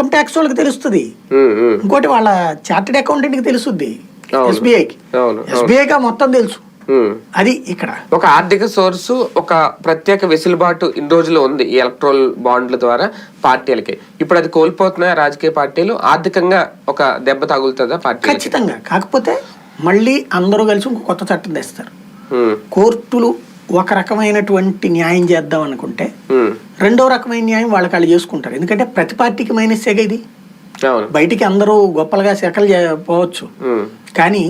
Income tax వాళ్ళకి తెలుస్తుంది. ఇంకోటి వాళ్ళ చార్టెడ్ అకౌంటెంట్కి తెలుస్తుంది అవును. ఎస్బీఐకి. ఎస్బీఐగా మొత్తం తెలుసు. అది ఇక్కడ. ఒక ఆర్థిక సోర్సు ఒక ప్రత్యేక వెసులుబాటు ఇన్ని రోజులు ఉంది ఈ ఎలక్ట్రల్ బాండ్ల ద్వారా పార్టీలకి. ఇప్పుడు అది కోల్పోతున్నాయి రాజకీయ పార్టీలు? ఆర్థికంగా ఒక దెబ్బ తగులుతుందా పార్టీ ఖచ్చితంగా. కాకపోతే మళ్ళీ అందరూ కలిసి ఇంకో కొత్త చట్టం తెస్తారు. కోర్టులు ఒక రకమైనటువంటి న్యాయం చేద్దాం అనుకుంటే రెండో రకమైన న్యాయం వాళ్ళకి వాళ్ళు చేసుకుంటారు. ఎందుకంటే ప్రతి పార్టీకి మైనస్సేగా ఇది? బయటికి అందరూ గొప్పలుగా సెకలు పోవచ్చు. కానీ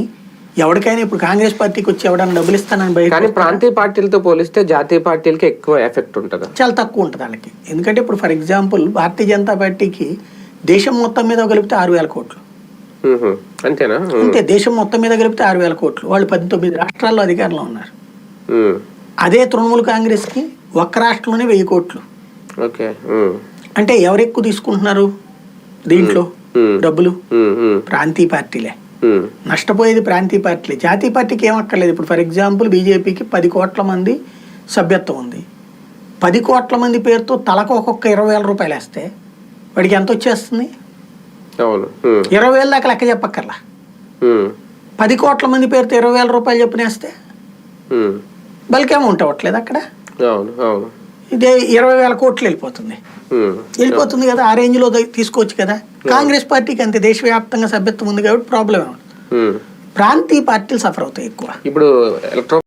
ఎవరికైనా ఇప్పుడు కాంగ్రెస్ పార్టీకి వచ్చి ఎవడన్నా డబ్బులు ఇస్తానని బయట కానీ ప్రాంతీయ పార్టీలతో పోలిస్తే జాతీయ పార్టీలకి ఎక్కువ ఎఫెక్ట్ ఉంటుందా. చాలా తక్కువ ఉంటుంది వాళ్ళకి. ఎందుకంటే ఇప్పుడు ఫర్ ఎగ్జాంపుల్ భారతీయ జనతా పార్టీకి దేశం మొత్తం మీద కలిపితే ఆరు వేల కోట్లు. అంతేనా. అంతే దేశం మొత్తం మీద కలిపితే ఆరు వేల కోట్లు. వాళ్ళు పంతొమ్మిది రాష్ట్రాల్లో అధికారంలో ఉన్నారు. అదే తృణమూల్ కాంగ్రెస్కి ఒక్క రాష్ట్రంలోనే వెయ్యి కోట్లు. ఓకే. అంటే ఎవరు ఎక్కువ తీసుకుంటున్నారు దీంట్లో. డబ్బులు. ప్రాంతీయ పార్టీలే. నష్టపోయేది ప్రాంతీయ పార్టీలే జాతీయ పార్టీకి ఏమక్కర్లేదు ఇప్పుడు ఫర్ ఎగ్జాంపుల్ బీజేపీకి పది కోట్ల మంది సభ్యత్వం ఉంది పది కోట్ల మంది పేరుతో తలకు ఒక్కొక్క ఇరవై వేల రూపాయలు వేస్తే వాడికి ఎంత వచ్చేస్తుంది. ఇరవై వేల దాకా లెక్క చెప్పక్కర్లా. పది కోట్ల మంది పేరుతో ఇరవై వేల రూపాయలు చెప్పినేస్తే ఉమ్. బల్క్ అమౌంట్ అవ్వట్లేదు అక్కడ అవును అవును ఇదే ఇరవై వేల కోట్లు వెళ్ళిపోతుంది. వెళ్ళిపోతుంది కదా ఆ రేంజ్లో ద- తీసుకోవచ్చు కదా. కాంగ్రెస్ పార్టీకి అంతే దేశవ్యాప్తంగా సభ్యత్వం ఉంది కాబట్టి ప్రాబ్లం. ప్రాంతీయ పార్టీలు సఫర్ అవుతాయి ఎక్కువ. ఇప్పుడు ఎలక్ట్రో